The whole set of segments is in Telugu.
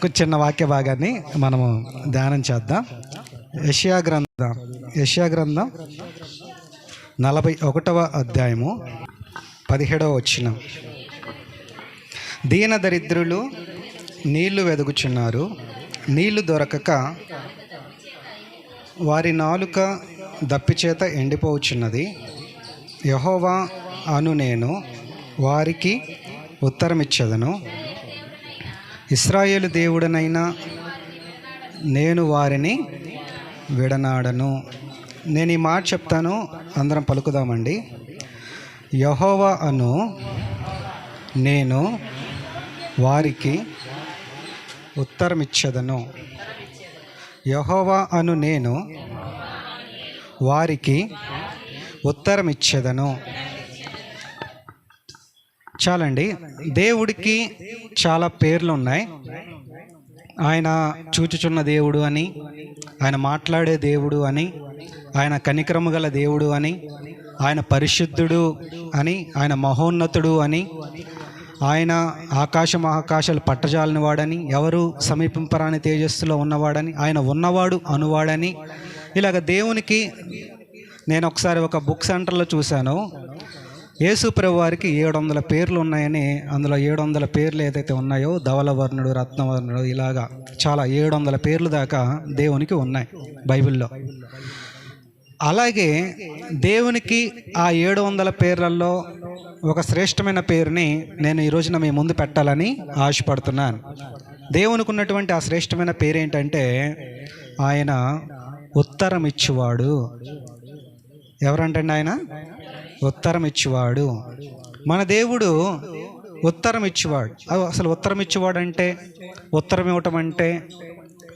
కొంచెం చిన్న వాక్య భాగాన్ని మనము ధ్యానం చేద్దాం. యష్యా గ్రంథం. యష్యా గ్రంథం నలభై ఒకటవ అధ్యాయము పదిహేడవ వచ్చిన దీన దరిద్రులు నీళ్ళు వెదుగుచున్నారు. నీళ్ళు దొరకక వారి నాలుక దప్పిచేత ఎండిపోవచ్చున్నది యహోవా అను నేను వారికి ఉత్తరమిచ్చదను. ఇస్రాయేలు దేవుడనైనా నేను వారిని విడనాడను. నేను ఈ మాట చెప్తాను అందరం పలుకుదామండి. యహోవా అను నేను వారికి ఉత్తరమిచ్చదను. యహోవా అను నేను వారికి ఉత్తరమిచ్చేదను. చాలండి దేవుడికి చాలా పేర్లు ఉన్నాయి. ఆయన చూచుచున్న దేవుడు అని ఆయన మాట్లాడే దేవుడు అని ఆయన కనికరము గల దేవుడు అని ఆయన పరిశుద్ధుడు అని ఆయన మహోన్నతుడు అని ఆయన ఆకాశ మహాకాశాలు పట్టజాలని వాడని ఎవరు సమీపింపరాని తేజస్సులో ఉన్నవాడని ఆయన ఉన్నవాడు అనువాడని ఇలాగ దేవునికి నేను ఒకసారి ఒక బుక్ సెంటర్లో చూశాను. యేసుప్రభు వారికి ఏడు వందల పేర్లు ఉన్నాయని అందులో ఏడు వందల పేర్లు ఏదైతే ఉన్నాయో ధవలవర్ణుడు రత్నవర్ణుడు ఇలాగా చాలా ఏడు వందల పేర్లు దాకా దేవునికి ఉన్నాయి బైబిల్లో. అలాగే దేవునికి ఆ ఏడు వందల పేర్లలో ఒక శ్రేష్టమైన పేరుని నేను ఈ రోజున మీ ముందు పెట్టాలని ఆశపడుతున్నాను. దేవునికి ఉన్నటువంటి ఆ శ్రేష్టమైన పేరు ఏంటంటే ఆయన ఉత్తరం ఇచ్చువాడు ఎవరంటండి ఆయన? ఉత్తరం ఇచ్చేవాడు మన దేవుడు ఉత్తరం ఇచ్చేవాడు అసలు ఉత్తరం ఇచ్చేవాడు అంటే ఉత్తరం ఇవ్వటం అంటే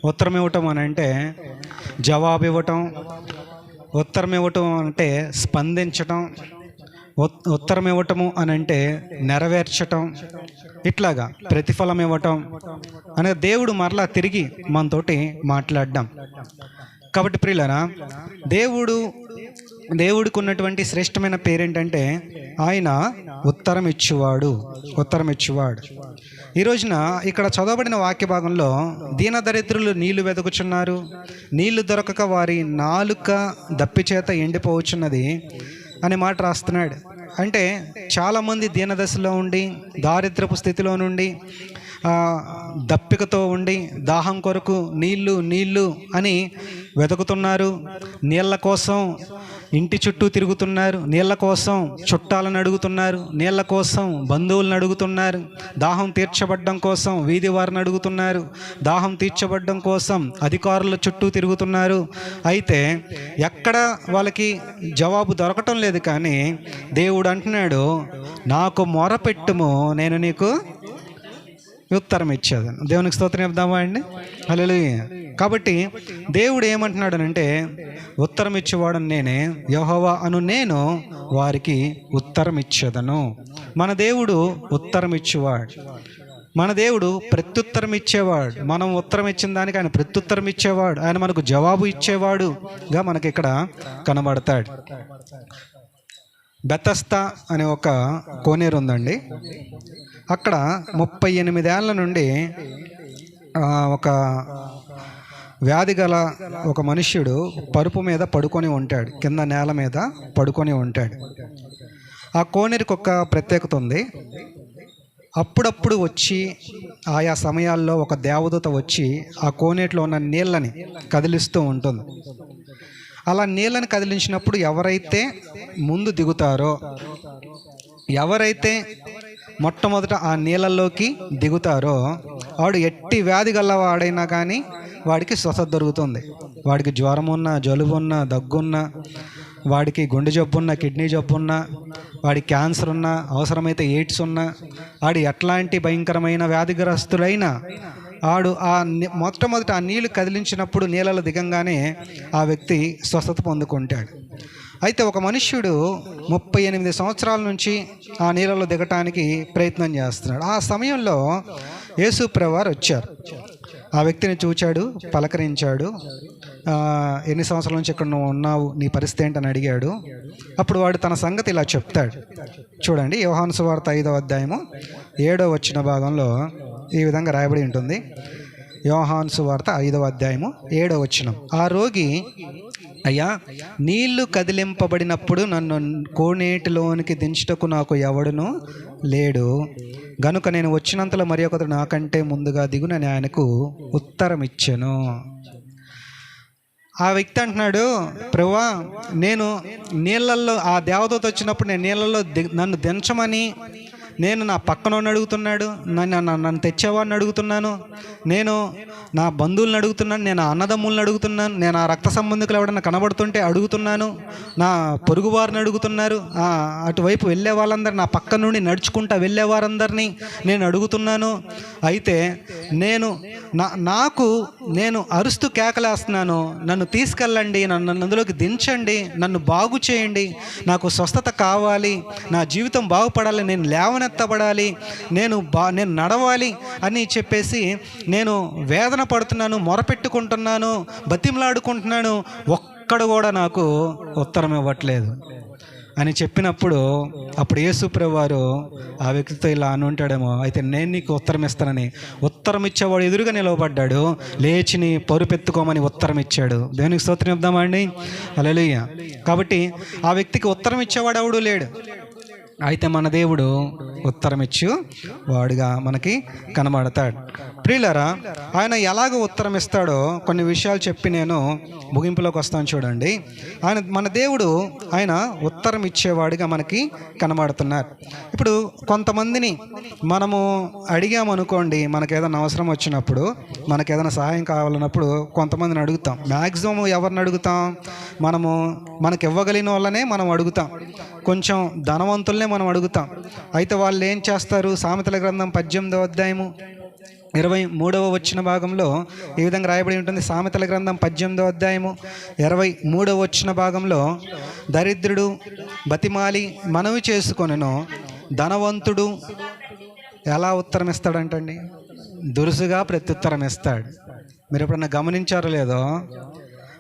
ఉత్తరం ఇవ్వటం అని అంటే జవాబు ఇవ్వటం ఉత్తరం ఇవ్వటం అంటే స్పందించటం ఉత్తరం ఇవ్వటము అని అంటే నెరవేర్చటం ఇట్లాగా ప్రతిఫలం ఇవ్వటం అనే దేవుడు మరలా తిరిగి మనతోటి మాట్లాడడం. కాబట్టి ప్రియులరా దేవుడు దేవుడికి ఉన్నటువంటి శ్రేష్టమైన పేరేంటంటే ఆయన ఉత్తరం ఇచ్చువాడు ఉత్తరం ఇచ్చువాడు ఈ రోజున ఇక్కడ చదవబడిన వాక్య భాగంలో దీన దరిద్రులు నీళ్ళు వెతుకుచున్నారు నీళ్ళు దొరకక వారి నాలుక దప్పిచేత ఎండిపోవచ్చున్నది అనే మాట రాస్తున్నాడు. అంటే చాలామంది దీనదశలో ఉండి దారిద్రపు స్థితిలో నుండి దప్పికతో ఉండి దాహం కొరకు నీళ్ళు నీళ్ళు అని వెతుకుతున్నారు. నీళ్ళ కోసం ఇంటి చుట్టూ తిరుగుతున్నారు. నీళ్ళ కోసం చుట్టాలను అడుగుతున్నారు. నీళ్ళ కోసం బంధువులను అడుగుతున్నారు. దాహం తీర్చబడ్డం కోసం వీధి వారిని అడుగుతున్నారు. దాహం తీర్చబడ్డం కోసం అధికారుల చుట్టూ తిరుగుతున్నారు. అయితే ఎక్కడ వాళ్ళకి జవాబు దొరకటం లేదు కానీ దేవుడు అంటున్నాడు నాకు మొరపెట్టుము నేను నీకు ఉత్తరం ఇచ్చేది. దేవునికి స్తోత్రం చెప్దామా అండి? హలో కాబట్టి దేవుడు ఏమంటున్నాడనంటే ఉత్తరం ఇచ్చేవాడు నేనే యహోవా అను నేను వారికి ఉత్తరం ఇచ్చేదను. మన దేవుడు ఉత్తరం ఇచ్చేవాడు. మన దేవుడు ప్రత్యుత్తరం ఇచ్చేవాడు. మనం ఉత్తరం ఇచ్చిన దానికి ఆయన ప్రత్యుత్తరం ఇచ్చేవాడు. ఆయన మనకు జవాబు ఇచ్చేవాడుగా మనకి ఇక్కడ కనబడతాడు. బెతస్తా అనే ఒక కోనేరు ఉందండి. అక్కడ ముప్పై ఎనిమిదేళ్ళ నుండి ఒక వ్యాధి గల ఒక మనుష్యుడు పరుపు మీద పడుకొని ఉంటాడు. కింద నేల మీద పడుకొని ఉంటాడు. ఆ కోనేరుకి ఒక ప్రత్యేకత ఉంది. అప్పుడప్పుడు వచ్చి ఆయా సమయాల్లో ఒక దేవదూత వచ్చి ఆ కోనేటిలో ఉన్న నీళ్ళని కదిలిస్తూ ఉంటుంది. అలా నీళ్ళని కదిలించినప్పుడు ఎవరైతే ముందు దిగుతారో ఎవరైతే మొట్టమొదట ఆ నీళ్ళల్లోకి దిగుతారో వాడు ఎట్టి వ్యాధి గల్లవాడైనా కానీ వాడికి స్వస్థత దొరుకుతుంది. వాడికి జ్వరం ఉన్నా జలుబు ఉన్నా దగ్గున్నా వాడికి గుండె జబ్బు ఉన్నా కిడ్నీ జబ్బు ఉన్నా వాడికి క్యాన్సర్ ఉన్నా అవసరమైతే ఎయిడ్స్ ఉన్నా వాడు ఎట్లాంటి భయంకరమైన వ్యాధిగ్రస్తులైనా ఆడు ఆ మొట్టమొదట ఆ నీళ్ళు కదిలించినప్పుడు నీళ్ళలో దిగంగానే ఆ వ్యక్తి స్వస్థత పొందుకుంటాడు. అయితే ఒక మనుష్యుడు ముప్పై ఎనిమిది సంవత్సరాల నుంచి ఆ నీళ్ళలో దిగటానికి ప్రయత్నం చేస్తున్నాడు. ఆ సమయంలో యేసు ప్రవారు వచ్చారు. ఆ వ్యక్తిని చూచాడు పలకరించాడు. ఎన్ని సంవత్సరాల నుంచి ఇక్కడ నువ్వు ఉన్నావు? నీ పరిస్థితి ఏంటని అడిగాడు. అప్పుడు వాడు తన సంగతి ఇలా చెప్తాడు. చూడండి యోహాను సువార్త ఐదవ అధ్యాయము ఏడో వచ్చిన భాగంలో ఈ విధంగా రాయబడి ఉంటుంది. యోహాన్సు వార్త ఐదవ అధ్యాయము ఏడవ వచ్చినం ఆ రోగి అయ్యా నీళ్ళు కదిలింపబడినప్పుడు నన్ను కోనేటిలోనికి దించుటకు నాకు ఎవడును లేడు. గనుక నేను వచ్చినంతలో మరి ఒకరు నాకంటే ముందుగా దిగునని ఆయనకు ఉత్తరం ఇచ్చాను. ఆ వ్యక్తి అంటున్నాడు ప్రభువా నేను నీళ్ళల్లో ఆ దేవదూత వచ్చినప్పుడు నేను నీళ్ళల్లో ది- నన్ను దించమని నేను నా పక్కనోని అడుగుతున్నాడు నన్ను నన్ను నన్ను తెచ్చేవాడిని అడుగుతున్నాను. నేను నా బంధువులను అడుగుతున్నాను నేను అన్నదమ్ములను అడుగుతున్నాను నేను ఆ రక్త సంబంధికులు ఎవడన్నా కనబడుతుంటే అడుగుతున్నాను నా పొరుగు వారిని అడుగుతున్నారు. అటువైపు వెళ్ళే వాళ్ళందరినీ నా పక్క నుండి నడుచుకుంటా వెళ్ళే వారందరినీ నేను అడుగుతున్నాను. అయితే నేను నా నాకు నేను అరుస్తూ కేకలేస్తున్నాను. నన్ను తీసుకెళ్ళండి నన్ను అందులోకి దించండి నన్ను బాగు చేయండి నాకు స్వస్థత కావాలి నా జీవితం బాగుపడాలి నేను లేవనెత్తబడాలి నేను బా నేను నడవాలి అని చెప్పేసి నేను వేదన పడుతున్నాను మొరపెట్టుకుంటున్నాను బతిమలాడుకుంటున్నాను. ఒక్కడ కూడా నాకు ఉత్తరం ఇవ్వట్లేదు. అని చెప్పినప్పుడు అప్పుడు యేసుప్రభు వారు ఆ వ్యక్తితో ఇలా అని ఉంటాడేమో అయితే నేను నీకు ఉత్తరం ఇస్తానని. ఉత్తరం ఇచ్చేవాడు ఎదురుగా నిలవబడ్డాడు లేచిని పరుపెత్తుకోమని ఉత్తరం ఇచ్చాడు. దేవునికి స్తోత్రం ఇద్దామండి అలలుయ్య కాబట్టి ఆ వ్యక్తికి ఉత్తరం ఇచ్చేవాడు ఎవడు లేడు. అయితే మన దేవుడు ఉత్తరం ఇచ్చు వాడుగా మనకి కనబడతాడు. ప్రియులరా ఆయన ఎలాగ ఉత్తరం ఇస్తాడో కొన్ని విషయాలు చెప్పి నేను ముగింపులోకి వస్తాను చూడండి. ఆయన మన దేవుడు ఆయన ఉత్తరం ఇచ్చేవాడిగా మనకి కనబడుతున్నారు. ఇప్పుడు కొంతమందిని మనము అడిగామనుకోండి మనకు ఏదైనా అవసరం వచ్చినప్పుడు మనకు ఏదైనా సహాయం కావాలన్నప్పుడు కొంతమందిని అడుగుతాం. మ్యాక్సిమం ఎవరిని అడుగుతాం? మనము మనకు ఇవ్వగలిగిన వాళ్ళనే మనం అడుగుతాం. కొంచెం ధనవంతుల్నే మనం అడుగుతాం. అయితే వాళ్ళు ఏం చేస్తారు? సామెతల గ్రంథం పద్దెనిమిదవ అధ్యాయము ఇరవై మూడవ వచ్చిన భాగంలో ఈ విధంగా రాయబడి ఉంటుంది. సామెతల గ్రంథం పద్దెనిమిదవ అధ్యాయము ఇరవై మూడవ వచ్చిన భాగంలో దరిద్రుడు బతిమాలి మనవి చేసుకొనను ధనవంతుడు ఎలా ఉత్తరం ఇస్తాడంటండి? దురుసుగా ప్రత్యుత్తరం ఇస్తాడు. మీరు ఎప్పుడన్నా గమనించారో లేదో?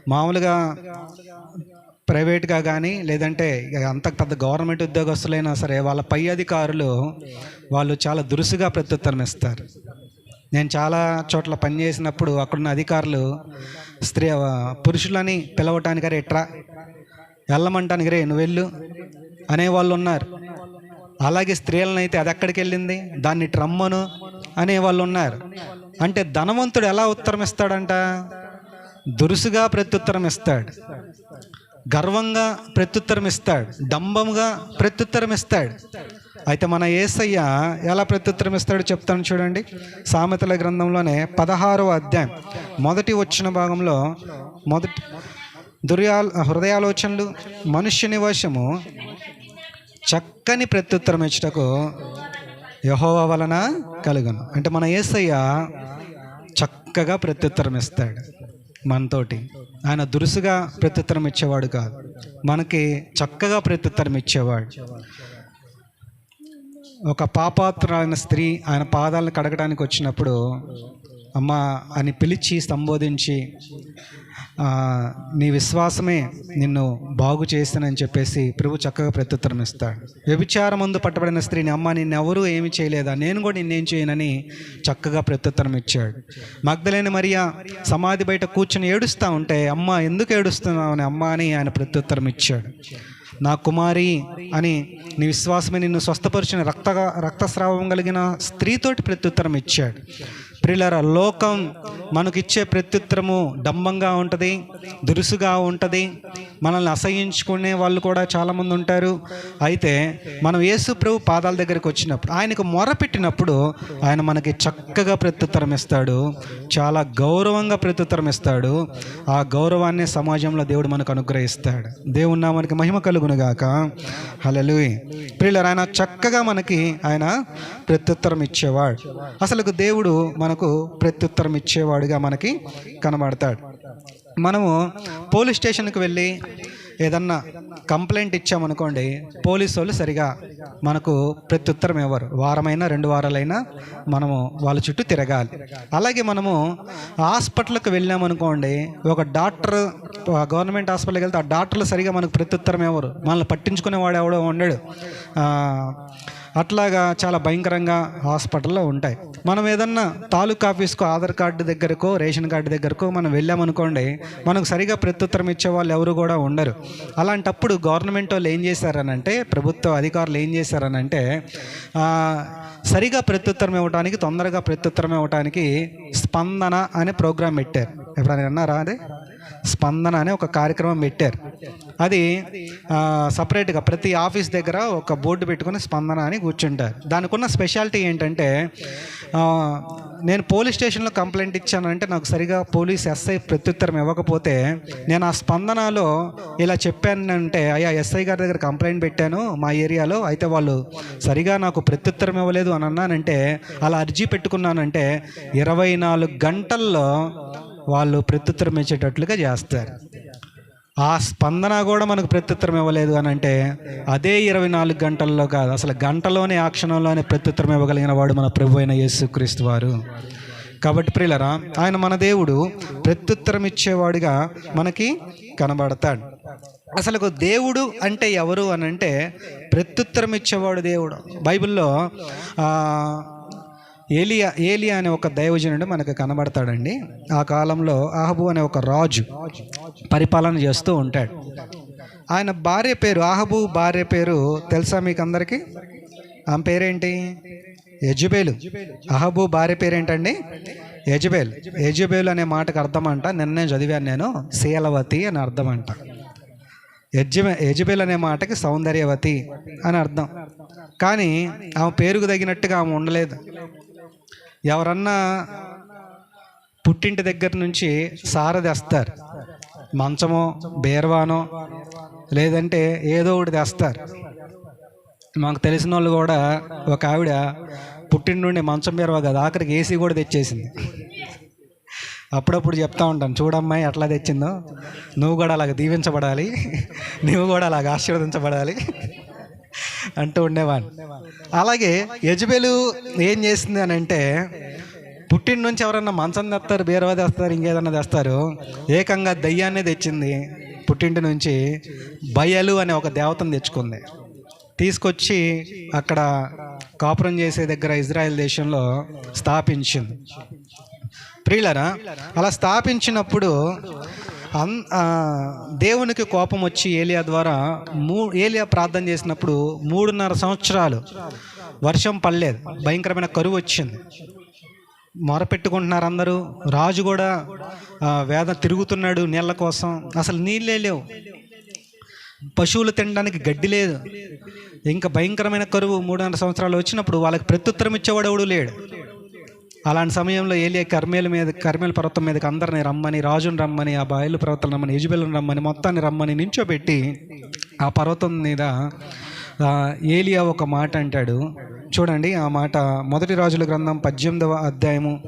మామూలుగా ప్రైవేట్గా కానీ లేదంటే అంత పెద్ద గవర్నమెంట్ ఉద్యోగస్తులైనా సరే వాళ్ళ పై అధికారులు వాళ్ళు చాలా దురుసుగా ప్రత్యుత్తరం ఇస్తారు. నేను చాలా చోట్ల పనిచేసినప్పుడు అక్కడున్న అధికారులు స్త్రీ పురుషులని పిలవటానికి రే ఎట్రా వెళ్ళమంటానికి రే నువ్వు వెళ్ళు అనేవాళ్ళు ఉన్నారు. అలాగే స్త్రీలను అయితే అది ఎక్కడికి వెళ్ళింది? దాన్ని ట్రమ్మను అనేవాళ్ళు ఉన్నారు. అంటే ధనవంతుడు ఎలా ఉత్తరం ఇస్తాడంట? దురుసుగా ప్రత్యుత్తరం ఇస్తాడు. గర్వంగా ప్రత్యుత్తరం ఇస్తాడు డంబంగా ప్రత్యుత్తరం ఇస్తాడు అయితే మన ఏసయ్య ఎలా ప్రత్యుత్తరం ఇస్తాడో చెప్తాను చూడండి. సామెతల గ్రంథంలోనే పదహారవ అధ్యాయం మొదటి వచ్చిన భాగంలో మొదటి దుర్యా హృదయాలోచనలు మనుష్యుని వశము చక్కని ప్రత్యుత్తరం ఇచ్చుటకు యహోవ వలన కలుగును. అంటే మన ఏసయ్య చక్కగా ప్రత్యుత్తరం ఇస్తాడు మనతోటి. ఆయన దురుసుగా ప్రత్యుత్తరం ఇచ్చేవాడు కాదు. మనకి చక్కగా ప్రత్యుత్తరం ఇచ్చేవాడు. ఒక పాపాత్రులైన స్త్రీ ఆయన పాదాలను కడగడానికి వచ్చినప్పుడు అమ్మ అని పిలిచి సంబోధించి నీ విశ్వాసమే నిన్ను బాగు చేస్తానని చెప్పేసి ప్రభు చక్కగా ప్రత్యుత్తరం ఇస్తాడు. వ్యభిచారం ముందు పట్టబడిన స్త్రీని అమ్మ నిన్నెవరూ ఏమి చేయలేదా? నేను కూడా నిన్నేం చేయనని చక్కగా ప్రత్యుత్తరం ఇచ్చాడు. మగ్ధలేని మరియా సమాధి బయట కూర్చొని ఏడుస్తూ ఉంటే అమ్మ ఎందుకు ఏడుస్తున్నావు అని అమ్మ అని ఆయన ప్రత్యుత్తరం ఇచ్చాడు. నా కుమారి అని నీ విశ్వాసమే నిన్ను స్వస్థపరిచిన రక్త రక్తస్రావం కలిగిన స్త్రీతోటి ప్రత్యుత్తరం ఇచ్చాడు. ప్రియులరా లోకం మనకిచ్చే ప్రత్యుత్తరము డంబంగా ఉంటుంది దురుసుగా ఉంటుంది. మనల్ని అసహించుకునే వాళ్ళు కూడా చాలామంది ఉంటారు. అయితే మనం యేసు ప్రభు పాదాల దగ్గరికి వచ్చినప్పుడు ఆయనకు మొరపెట్టినప్పుడు ఆయన మనకి చక్కగా ప్రత్యుత్తరం ఇస్తాడు. చాలా గౌరవంగా ప్రత్యుత్తరం ఇస్తాడు. ఆ గౌరవాన్ని సమాజంలో దేవుడు మనకు అనుగ్రహిస్తాడు. దేవుడు నా మనకి మహిమ కలుగునుగాక. హలలు ప్రియులరు ఆయన చక్కగా మనకి ఆయన ప్రత్యుత్తరం ఇచ్చేవాడు. అసలు దేవుడు మన మనకు ప్రత్యుత్తరం ఇచ్చేవాడుగా మనకి కనబడతాడు. మనము పోలీస్ స్టేషన్కి వెళ్ళి ఏదన్నా కంప్లైంట్ ఇచ్చామనుకోండి పోలీసు వాళ్ళు సరిగా మనకు ప్రత్యుత్తరం ఇవ్వరు వారమైనా రెండు వారాలైనా మనము వాళ్ళ చుట్టూ తిరగాలి. అలాగే మనము హాస్పిటల్కి వెళ్ళామనుకోండి ఒక డాక్టర్ గవర్నమెంట్ హాస్పిటల్కి వెళ్తే ఆ డాక్టర్లు సరిగా మనకు ప్రత్యుత్తరం ఇవ్వరు మనల్ని పట్టించుకునేవాడు ఎవడో ఉండడు. అట్లాగా చాలా భయంకరంగా హాస్పిటల్లో ఉంటాయి. మనం ఏదన్నా తాలూకా ఆఫీస్కో ఆధార్ కార్డు దగ్గరకో రేషన్ కార్డు దగ్గరకో మనం వెళ్ళామనుకోండి మనకు సరిగా ప్రత్యుత్తరం ఇచ్చే వాళ్ళు ఎవరు కూడా ఉండరు. అలాంటప్పుడు గవర్నమెంట్ వాళ్ళు ఏం చేశారనంటే ప్రభుత్వ అధికారులు ఏం చేశారనంటే సరిగా ప్రత్యుత్తరం ఇవ్వడానికి తొందరగా ప్రత్యుత్తరం ఇవ్వడానికి స్పందన అనే ప్రోగ్రాం పెట్టారు. ఎప్పుడైనా అన్నారా అదే? స్పందన అనే ఒక కార్యక్రమం పెట్టారు. అది సపరేట్గా ప్రతి ఆఫీస్ దగ్గర ఒక బోర్డు పెట్టుకుని స్పందన అని కూర్చుంటారు. దానికి ఉన్న స్పెషాలిటీ ఏంటంటే నేను పోలీస్ స్టేషన్లో కంప్లైంట్ ఇచ్చానంటే నాకు సరిగా పోలీస్ ఎస్ఐ ప్రత్యుత్తరం ఇవ్వకపోతే నేను ఆ స్పందనలో ఇలా చెప్పానంటే అయ్యా ఎస్ఐ గారి దగ్గర కంప్లైంట్ పెట్టాను మా ఏరియాలో అయితే వాళ్ళు సరిగా నాకు ప్రత్యుత్తరం ఇవ్వలేదు అని అన్నానంటే అలా అర్జీ పెట్టుకున్నానంటే ఇరవై నాలుగు గంటల్లో వాళ్ళు ప్రత్యుత్తరం ఇచ్చేటట్లుగా చేస్తారు. ఆ స్పందన కూడా మనకు ప్రత్యుత్తరం ఇవ్వలేదు అని అంటే అదే ఇరవై నాలుగు గంటల్లో కాదు అసలు గంటలోనే ఆ క్షణంలోనే ప్రత్యుత్తరం ఇవ్వగలిగిన వాడు మన ప్రభు అయిన యేసుక్రీస్తు వారు. కాబట్టి ప్రియులరా ఆయన మన దేవుడు ప్రత్యుత్తరం ఇచ్చేవాడిగా మనకి కనబడతాడు. అసలు దేవుడు అంటే ఎవరు అని అంటే ప్రత్యుత్తరం ఇచ్చేవాడు దేవుడు. బైబిల్లో ఏలియా ఏలియా అనే ఒక దైవజనుడు మనకు కనబడతాడండి. ఆ కాలంలో ఆహబు అనే ఒక రాజు పరిపాలన చేస్తూ ఉంటాడు. ఆయన భార్య పేరు ఆహబు భార్య పేరు తెలుసా మీకు అందరికీ ఆమె పేరేంటి? యజుబేలు. అహబు భార్య పేరేంటండి? యజుబేల్. యజుబేలు అనే మాటకు అర్థం అంట నిన్నే చదివాను నేను శీలవతి అని అర్థం అంట యజ్జమే యజుబేల్ అనే మాటకి సౌందర్యవతి అని అర్థం. కానీ ఆమె పేరుకు తగినట్టుగా ఆమె ఉండలేదు. ఎవరన్నా పుట్టింటి దగ్గర నుంచి సార తెస్తారు. మంచమో బేర్వానో లేదంటే ఏదో ఒకటి తెస్తారు. మాకు తెలిసిన వాళ్ళు కూడా ఒక ఆవిడ పుట్టింటి నుండి మంచం బేరవా కదా ఆఖరికి ఏసీ కూడా తెచ్చేసింది. అప్పుడప్పుడు చెప్తా ఉంటాను చూడమ్మాయి ఎట్లా తెచ్చిందో? నువ్వు కూడా అలాగ దీవించబడాలి. నువ్వు కూడా అలాగ ఆశీర్వదించబడాలి. అంటూ ఉండేవాడిని అలాగే యజబేలు ఏం చేసింది అని అంటే పుట్టిన నుంచి ఎవరన్నా మంచం తెస్తారు బీరవా తెస్తారు ఇంకేదన్నా తెస్తారు ఏకంగా దయ్యాన్నే తెచ్చింది పుట్టింటి నుంచి బయలు అనే ఒక దేవతను తెచ్చుకుంది. తీసుకొచ్చి అక్కడ కాపురం చేసే దగ్గర ఇజ్రాయెల్ దేశంలో స్థాపించింది. ప్రియులరా అలా స్థాపించినప్పుడు అన్ దేవునికి కోపం వచ్చి ఏలియా ద్వారా మూ ఏలియా ప్రార్థన చేసినప్పుడు మూడున్నర సంవత్సరాలు వర్షం పడలేదు. భయంకరమైన కరువు వచ్చింది. మొరపెట్టుకుంటున్నారు అందరూ. రాజు కూడా వేద తిరుగుతున్నాడు నీళ్ళ కోసం. అసలు నీళ్ళే లేవు. పశువులు తినడానికి గడ్డి లేదు. ఇంకా భయంకరమైన కరువు మూడున్నర సంవత్సరాలు వచ్చినప్పుడు వాళ్ళకి ప్రత్యుత్తరం ఇచ్చేవాడు ఎవడు లేడు. అలాంటి సమయంలో ఏలియా కర్మేల మీద కర్మేల పర్వతం మీదకి అందరిని రమ్మని రాజుని రమ్మని ఆ బాయలు పర్వతం రమ్మని యజుబెలను రమ్మని మొత్తాన్ని రమ్మని నించోబెట్టి ఆ పర్వతం మీద ఏలియా ఒక మాట అంటాడు. చూడండి ఆ మాట మొదటి రాజుల గ్రంథం పద్దెనిమిదవ అధ్యాయము.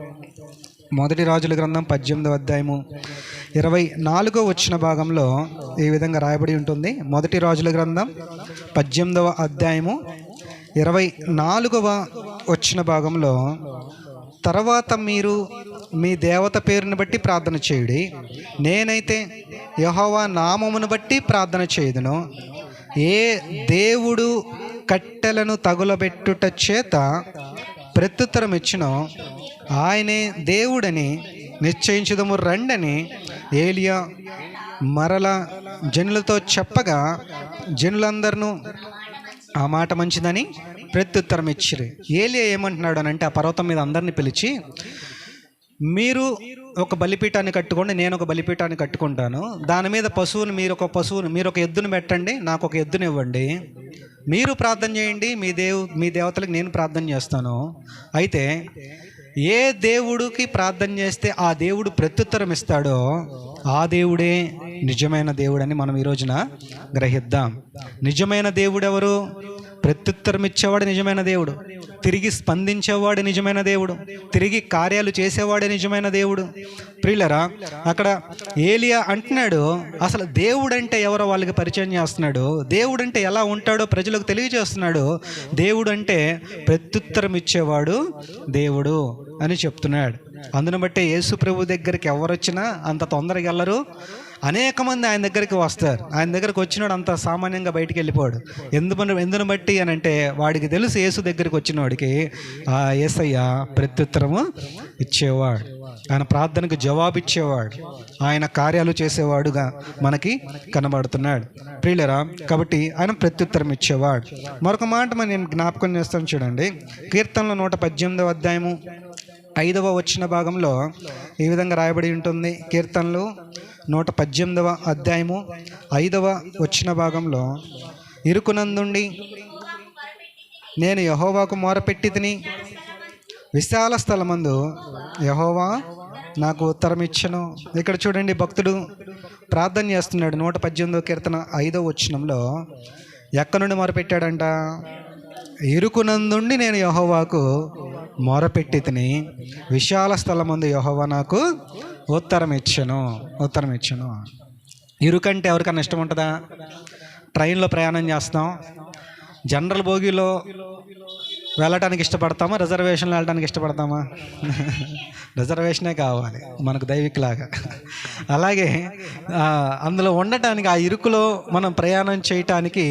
మొదటి రాజుల గ్రంథం పద్దెనిమిదవ అధ్యాయము. ఇరవై నాలుగో వచ్చిన భాగంలో ఈ విధంగా రాయబడి ఉంటుంది. మొదటి రాజుల గ్రంథం పద్దెనిమిదవ అధ్యాయము. ఇరవై నాలుగవ వచ్చిన భాగంలో తర్వాత మీరు మీ దేవత పేరుని బట్టి ప్రార్థన చేయుడి. నేనైతే యహోవా నామమును బట్టి ప్రార్థన చేయుదును. ఏ దేవుడు కట్టెలను తగులబెట్టుట చేత ప్రత్యుత్తరం ఇచ్చినో ఆయనే దేవుడని నిశ్చయించుదము రండని ఏలియా మరల జనులతో చెప్పగా జనులందరినూ ఆ మాట మంచిదని ప్రత్యుత్తరం ఇచ్చిరి. ఏలియా ఏమంటున్నాడు అని అంటే ఆ పర్వతం మీద అందరిని పిలిచి మీరు ఒక బలిపీఠాన్ని కట్టుకోండి నేను ఒక బలిపీఠాన్ని కట్టుకుంటాను. దాని మీద పశువుని మీరు ఒక పశువుని మీరు ఒక ఎద్దును పెట్టండి నాకు ఒక ఎద్దుని ఇవ్వండి. మీరు ప్రార్థన చేయండి మీ దేవు మీ దేవతలకు నేను ప్రార్థన చేస్తాను. అయితే ఏ దేవుడికి ప్రార్థన చేస్తే ఆ దేవుడు ప్రత్యుత్తరం ఇస్తాడో ఆ దేవుడే నిజమైన దేవుడని మనం ఈ రోజున గ్రహిద్దాం. నిజమైన దేవుడు ఎవరు ప్రత్యుత్తరం ఇచ్చేవాడు నిజమైన దేవుడు. తిరిగి స్పందించేవాడు నిజమైన దేవుడు. తిరిగి కార్యాలు చేసేవాడే నిజమైన దేవుడు. ప్రియులరా అక్కడ ఏలియా అంటున్నాడు అసలు దేవుడు అంటే ఎవరో వాళ్ళకి పరిచయం చేస్తున్నాడు దేవుడు అంటే ఎలా ఉంటాడో ప్రజలకు తెలియజేస్తున్నాడు దేవుడు అంటే ప్రత్యుత్తరం ఇచ్చేవాడు దేవుడు అని చెప్తున్నాడు. అందును బట్టి యేసు ప్రభు దగ్గరికి ఎవరు వచ్చినా అంత తొందరగా వెళ్ళరు. అనేక మంది ఆయన దగ్గరికి వస్తారు. ఆయన దగ్గరికి వచ్చినాడు అంత సామాన్యంగా బయటికి వెళ్ళిపోడు. ఎందుకు ఎందును బట్టి అని అంటే వాడికి తెలుసు యేసు దగ్గరికి వచ్చిన వాడికి ఆ యేసయ్య ప్రత్యుత్తరము ఇచ్చేవాడు. ఆయన ప్రార్థనకు జవాబు ఇచ్చేవాడు. ఆయన కార్యాలు చేసేవాడుగా మనకి కనబడుతున్నాడు. ప్రియులరా కాబట్టి ఆయన ప్రత్యుత్తరం ఇచ్చేవాడు. మరొక మాట మనం నేను జ్ఞాపకం చేస్తాను చూడండి. కీర్తనలో నూట పద్దెనిమిదవ అధ్యాయము ఐదవ వచ్చిన భాగంలో ఈ విధంగా రాయబడి ఉంటుంది. కీర్తనలు నూట పద్దెనిమిదవ అధ్యాయము ఐదవ వచ్చిన భాగంలో ఇరుకునందుండి నేను యహోవాకు మొరపెట్టి తిని విశాల స్థలమందు యహోవా నాకు ఉత్తరం ఇచ్చను ఇక్కడ చూడండి భక్తుడు ప్రార్థన చేస్తున్నాడు. నూట పద్దెనిమిదో కీర్తన ఐదో వచ్చినంలో ఎక్కడి నుండి మొరపెట్టాడంట? ఇరుకునందుండి నేను యహోవాకు మొరపెట్టి తిని విశాల స్థలమందు యహోవా నాకు ఉత్తరం ఇచ్చను ఉత్తరం ఇచ్చను. ఇరుకంటే ఎవరికన్నా ఇష్టం ఉంటుందా? ట్రైన్లో ప్రయాణం చేస్తాం. జనరల్ బోగిలో వెళ్ళటానికి ఇష్టపడతామా? రిజర్వేషన్లో వెళ్ళడానికి ఇష్టపడతామా? రిజర్వేషనే కావాలి మనకు దైవికలాగా. అలాగే అందులో ఉండటానికి ఆ ఇరుకులో మనం ప్రయాణం చేయటానికి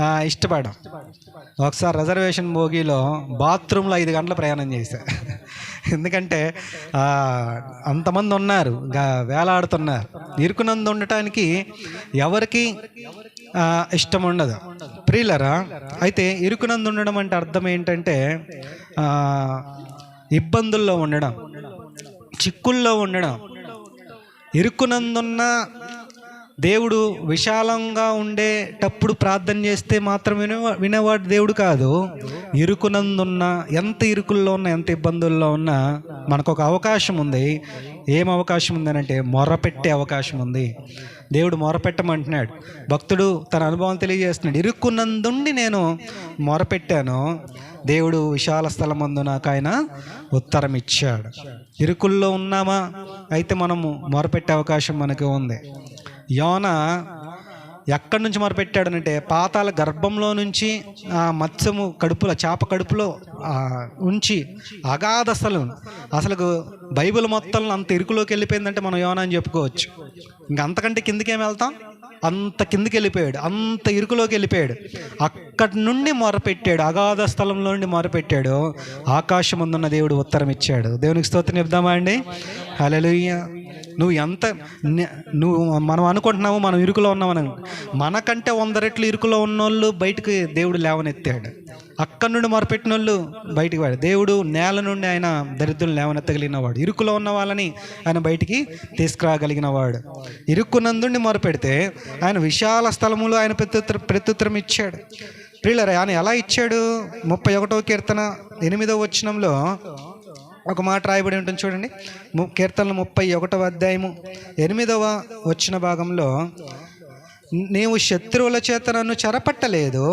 ఇష్టపడం. ఒకసారి రిజర్వేషన్ బోగిలో బాత్రూంలో ఐదు గంటల ప్రయాణం చేశా. ఎందుకంటే అంతమంది ఉన్నారు వేలాడుతున్నారు. ఇరుకునందు ఉండటానికి ఎవరికి ఇష్టం ఉండదు ప్రియులరా అయితే ఇరుకునందు ఉండడం అంటే అర్థం ఏంటంటే ఇబ్బందుల్లో ఉండడం చిక్కుల్లో ఉండడం. ఇరుకునందున్న దేవుడు విశాలంగా ఉండేటప్పుడు ప్రార్థన చేస్తే మాత్రం వినేవా వినేవాడు దేవుడు కాదు. ఇరుకునందున్న ఎంత ఇరుకుల్లో ఉన్నా ఎంత ఇబ్బందుల్లో ఉన్నా మనకు ఒక అవకాశం ఉంది. ఏం అవకాశం ఉందనంటే మొరపెట్టే అవకాశం ఉంది. దేవుడు మొరపెట్టమంటున్నాడు. భక్తుడు తన అనుభవం తెలియజేస్తున్నాడు. ఇరుక్కున్నందుండి నేను మొరపెట్టాను. దేవుడు విశాల స్థలం ముందు నాకు ఆయన ఉత్తరం ఇచ్చాడు ఇరుకుల్లో ఉన్నామా? అయితే మనము మొరపెట్టే అవకాశం మనకు ఉంది. యోన ఎక్కడి నుంచి మొరపెట్టాడనంటే పాతాల గర్భంలో నుంచి ఆ మత్స్యము కడుపులో చేప కడుపులో ఉంచి అగాధ అసలు అసలు బైబిల్ మొత్తం అంత ఇరుకులోకి వెళ్ళిపోయిందంటే మనం యోన అని చెప్పుకోవచ్చు. ఇంకంతకంటే అంతకంటే వెళ్తాం? అంత కిందికి వెళ్ళిపోయాడు అంత ఇరుకులోకి వెళ్ళిపోయాడు అక్కడి నుండి మొరపెట్టాడు అగాధ స్థలంలో నుండి మొరపెట్టాడు. ఆకాశం ముందున్న దేవుడు ఉత్తరం ఇచ్చాడు దేవునికి స్తోత్రం చెప్దామా అండి? హల్లెలూయా. నువ్వు ఎంత నువ్వు మనం అనుకుంటున్నాము మనం ఇరుకులో ఉన్నామని. మనకంటే వంద రెట్లు ఇరుకులో ఉన్నోళ్ళు బయటకు దేవుడు లేవనెత్తాడు. అక్కడి నుండి మొరపెట్టిన వాళ్ళు బయటికి వాడు. దేవుడు నేల నుండి ఆయన దరిద్రులు లేవనెత్తగలిగిన వాడు ఇరుకులో ఉన్న వాళ్ళని ఆయన బయటికి తీసుకురాగలిగిన వాడు ఇరుక్కునందుండి మొరపెడితే ఆయన విశాల స్థలములో ఆయన ప్రత్యుత్తర ప్రత్యుత్తరం ఇచ్చాడు. ప్రియులరా ఆయన ఎలా ఇచ్చాడు? ముప్పై ఒకటో కీర్తన ఎనిమిదవ వచనంలో ఒక మాట రాయబడి ఉంటుంది చూడండి. ము- కీర్తనలు ముప్పై ఒకటవ అధ్యాయము ఎనిమిదవ వచ్చిన భాగంలో నీవు శత్రువుల చేత నన్ను చెరపట్టలేదు.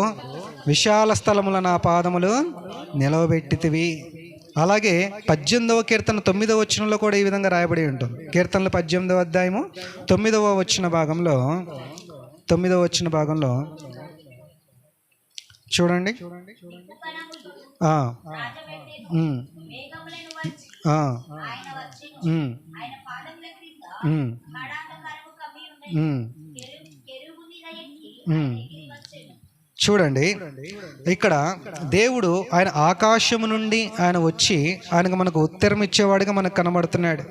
విశాల స్థలముల నా పాదములు నిలవబెట్టితివి. అలాగే పద్దెనిమిదవ కీర్తన తొమ్మిదవ వచనంలో కూడా ఈ విధంగా రాయబడి ఉంటుంది. కీర్తనలు పద్దెనిమిదవ అధ్యాయము తొమ్మిదవ వచ్చిన భాగంలో తొమ్మిదవ వచ్చిన భాగంలో. చూడండి. చూడండి చూడండి. ఇక్కడ దేవుడు ఆయన ఆకాశము నుండి ఆయన వచ్చి ఆయనకు మనకు ఉత్తరం ఇచ్చేవాడిగా మనకు కనబడుతున్నాడు.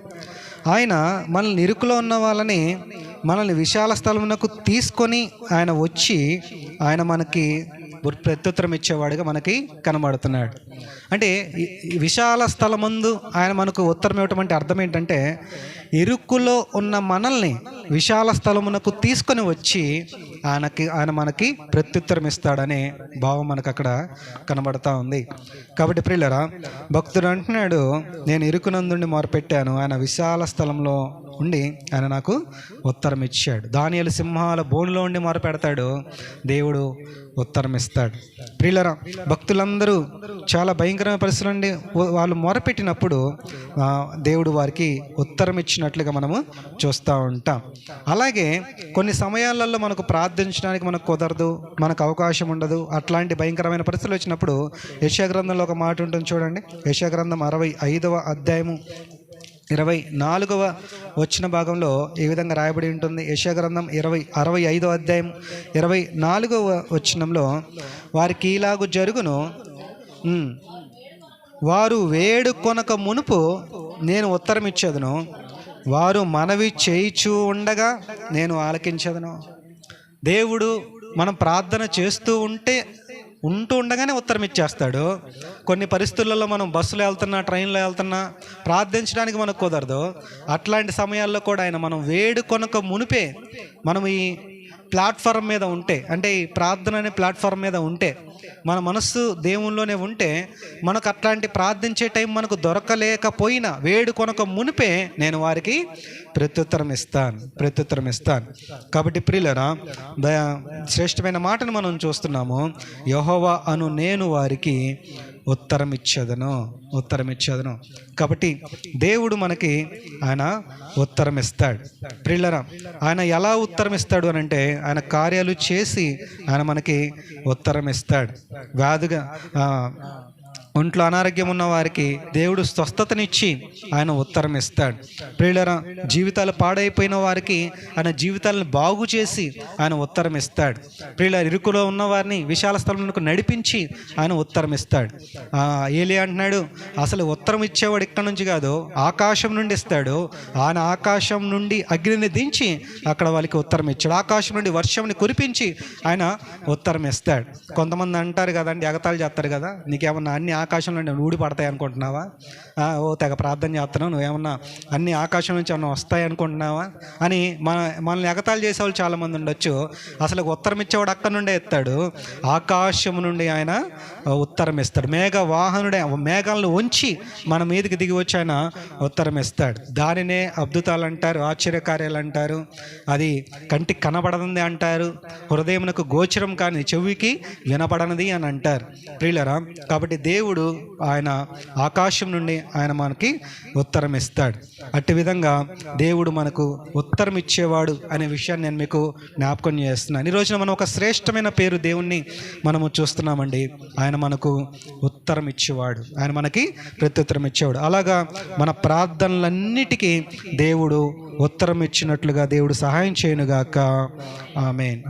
ఆయన మనల్ని ఇరుకులో ఉన్న వాళ్ళని మనల్ని విశాల స్థలమునకు తీసుకొని ఆయన వచ్చి ఆయన మనకి ప్రత్యుత్తరం ఇచ్చేవాడిగా మనకి కనబడుతున్నాడు. అంటే విశాల స్థలమందు ఆయన మనకు ఉత్తరం ఇవ్వటం అంటే అర్థం ఏంటంటే ఇరుకులో ఉన్న మనల్ని విశాల స్థలమునకు తీసుకొని వచ్చి ఆయనకి ఆయన మనకి ప్రత్యుత్తరం ఇస్తాడనే భావం మనకు అక్కడ కనబడతా ఉంది. కాబట్టి ప్రియులరా భక్తుడు అంటున్నాడు నేను ఇరుకునందుండి మొరపెట్టాను ఆయన విశాల స్థలంలో ఉండి ఆయన నాకు ఉత్తరం ఇచ్చాడు. దానియలు సింహాల బోనులో ఉండి మొరపెడతాడు దేవుడు ఉత్తరం ఇస్తాడు. ప్రియులరా భక్తులందరూ చాలా భయంకరమైన పరిస్థితులు నుండి వాళ్ళు మొరపెట్టినప్పుడు దేవుడు వారికి ఉత్తరం ఇచ్చినట్లుగా మనము చూస్తూ ఉంటాం. అలాగే కొన్ని సమయాలలో మనకు ప్రార్థించడానికి మనకు కుదరదు మనకు అవకాశం ఉండదు. అట్లాంటి భయంకరమైన పరిస్థితులు వచ్చినప్పుడు యశాగ్రంథంలో ఒక మాట ఉంటుంది చూడండి. యశాగ్రంథం అరవై ఐదవ అధ్యాయము ఇరవై నాలుగవ వచ్చిన భాగంలో ఏ విధంగా రాయబడి ఉంటుంది. యశాగ్రంథం ఇరవై అరవై ఐదో అధ్యాయం ఇరవై నాలుగవ వచ్చినంలో వారికి ఇలాగు జరుగును. వారు వేడు కొనక మునుపు నేను ఉత్తరం ఇచ్చేదను వారు మనవి చేయిచూ ఉండగా నేను ఆలకించదను. దేవుడు మనం ప్రార్థన చేస్తూ ఉంటే ఉంటూ ఉండగానే ఉత్తరం ఇచ్చేస్తాడు. కొన్ని పరిస్థితులలో మనం బస్సులో వెళ్తున్నా ట్రైన్లో వెళ్తున్నా ప్రార్థించడానికి మనకు కుదరదు. అట్లాంటి సమయాల్లో కూడా ఆయన మనం వేడు కొనక మునిపే మనం ఈ ప్లాట్ఫారం మీద ఉంటే అంటే ఈ ప్రార్థన అనే ప్లాట్ఫారం మీద ఉంటే మన మనస్సు దేవునిలోనే ఉంటే మనకు అట్లాంటి ప్రార్థించే టైం మనకు దొరకలేకపోయినా వేడు కొనక మునిపే నేను వారికి ప్రత్యుత్తరం ఇస్తాను ప్రత్యుత్తరం ఇస్తాను. కాబట్టి ప్రియులరా శ్రేష్టమైన మాటను మనం చూస్తున్నాము. యహోవా అను నేను వారికి ఉత్తరం ఇచ్చేదను ఉత్తరం ఇచ్చేదను కాబట్టి దేవుడు మనకి ఆయన ఉత్తరం ఇస్తాడు ప్రిల్లరా ఆయన ఎలా ఉత్తరం ఇస్తాడు అని అంటే ఆయన కార్యాలు చేసి ఆయన మనకి ఉత్తరం ఇస్తాడు వ్యాధిగా ఒంట్లో అనారోగ్యం ఉన్న వారికి దేవుడు స్వస్థతనిచ్చి ఆయన ఉత్తరం ఇస్తాడు. ప్రియులరా జీవితాలు పాడైపోయిన వారికి ఆయన జీవితాలను బాగు చేసి ఆయన ఉత్తరం ఇస్తాడు. ప్రియుల ఇరుకులో ఉన్న వారిని విశాల స్థలంలో నడిపించి ఆయన ఉత్తరం ఇస్తాడు. ఏలి అంటున్నాడు అసలు ఉత్తరం ఇచ్చేవాడు ఇక్కడ నుంచి కాదు ఆకాశం నుండి ఇస్తాడు. ఆయన ఆకాశం నుండి అగ్నిని దించి అక్కడ వాళ్ళకి ఉత్తరం ఇచ్చాడు. ఆకాశం నుండి వర్షంని కురిపించి ఆయన ఉత్తరం ఇస్తాడు. కొంతమంది అంటారు కదండి ఎగతాలు చేస్తారు కదా నీకేమన్నా అన్ని ఆకాశం ఊడి పడతాయి అనుకుంటున్నావా? ఓ తెగ ప్రార్థన చేస్తున్నావు నువ్వేమన్నా అన్ని ఆకాశం నుంచి ఏమన్నా వస్తాయి అనుకుంటున్నావా అని మన మనల్ని ఎగతాళి చేసేవాళ్ళు చాలామంది ఉండొచ్చు. అసలు ఉత్తరం ఇచ్చేవాడు అక్కడ నుండే ఎత్తాడు. ఆకాశం నుండి ఆయన ఉత్తరం ఇస్తాడు మేఘ వాహనుడే మేఘాలను ఉంచి మన మీదకి దిగి వచ్చి ఆయన ఉత్తరం ఇస్తాడు దానినే అద్భుతాలు అంటారు ఆశ్చర్యకార్యాలు అంటారు. అది కంటికి కనబడదంది అంటారు. హృదయమునకు గోచరం కాని చెవికి వినపడనది అని అంటారు. ప్రియులరా కాబట్టి దేవుడు ఆయన ఆకాశం నుండి ఆయన మనకి ఉత్తరం ఇస్తాడు. అట్టి విధంగా దేవుడు మనకు ఉత్తరం ఇచ్చేవాడు అనే విషయాన్ని నేను మీకు జ్ఞాపకం చేస్తున్నాను. ఈ రోజున మనం ఒక శ్రేష్టమైన పేరు దేవుణ్ణి మనము చూస్తున్నామండి. ఆయన మనకు ఉత్తరం ఇచ్చేవాడు. ఆయన మనకి ప్రత్యుత్తరం ఇచ్చేవాడు. అలాగా మన ప్రార్థనలన్నిటికీ దేవుడు ఉత్తరం ఇచ్చినట్లుగా దేవుడు సహాయం చేయనుగాక. ఆమె ఆమె